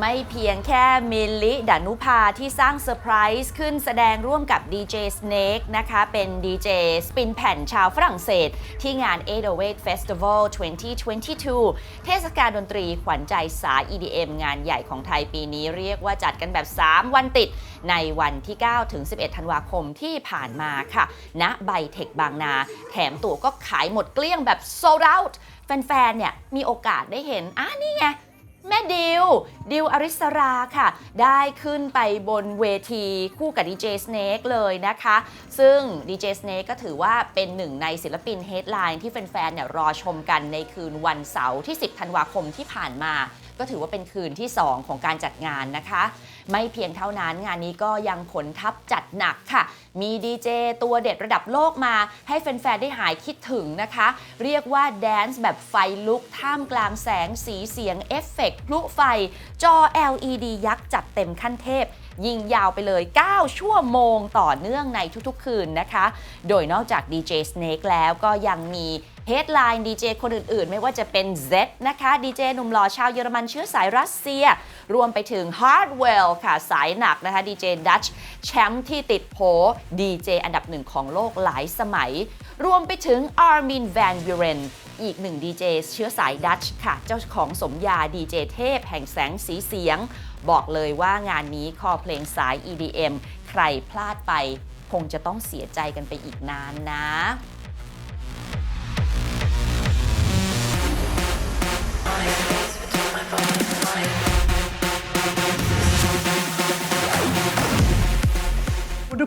ไม่เพียงแค่มิลลิดานุภาที่สร้างเซอร์ไพรส์ขึ้นแสดงร่วมกับดีเจ Snake นะคะเป็นดีเจสปินแผ่นชาวฝรั่งเศส ที่งาน 808 Festival 2022 เทศกาลดนตรีขวัญใจสาย EDM งานใหญ่ของไทยปีนี้เรียกว่าจัดกันแบบ 3 วันติด ในวันที่ 9 ถึง 11 ธันวาคมที่ผ่านมาค่ะณไบเทคบางนา แถมตั๋วก็ขายหมดเกลี้ยงแบบ sold out แฟนๆเนี่ยมีโอกาสได้เห็นอะนี่ไง แม่ดิว ดิวอริสราค่ะ ได้ขึ้นไปบนเวทีคู่กับดีเจสเน e เลยนะคะ ซึ่งดีเจสเน e ก็ถือว่าเป็นหนึ่งในศิลปินเฮดไลน์ที่แฟนๆเนี่ยรอชมกันในคืนวันเสาร์ที่ 10 ธันวาคมที่ผ่านมาก็ถือว่าเป็นคืนที่ 2 ของการจัดงานนะคะ ไม่เพียงเท่านั้นงานนี้ก็ยังขนทัพจัดหนักค่ะ มีดีเจตัวเด็ดระดับโลกมา ให้แฟนๆ ได้หายคิดถึงนะคะ เรียกว่าแดนซ์แบบไฟลุกท่ามกลางแสงสีเสียงเอฟเฟกต์พลุไฟ จอ LED ยักษ์จัดเต็มขั้นเทพยิงยาวไปเลย 9 ชั่วโมงต่อเนื่องในทุกๆ คืนนะคะ โดยนอกจาก DJ Snake แล้วก็ยังมี เฮดไลน์ดีเจคนอื่นๆ ไม่ว่าจะเป็น Z นะคะดีเจหนุ่มหล่อชาวเยอรมันเชื้อสายรัสเซีย รวมไปถึง Hardwell ค่ะสายหนักนะคะดีเจดัชแชมป์ที่ติดโผดีเจอันดับหนึ่งของโลกหลายสมัย รวมไปถึง Armin van Buren อีกหนึ่งดีเจเชื้อสายดัชค่ะ เจ้าของสมญาดีเจเทพแห่งแสงสีเสียง บอกเลยว่างานนี้คอเพลงสาย EDM ใครพลาดไป คงจะต้องเสียใจกันไปอีกนานนะ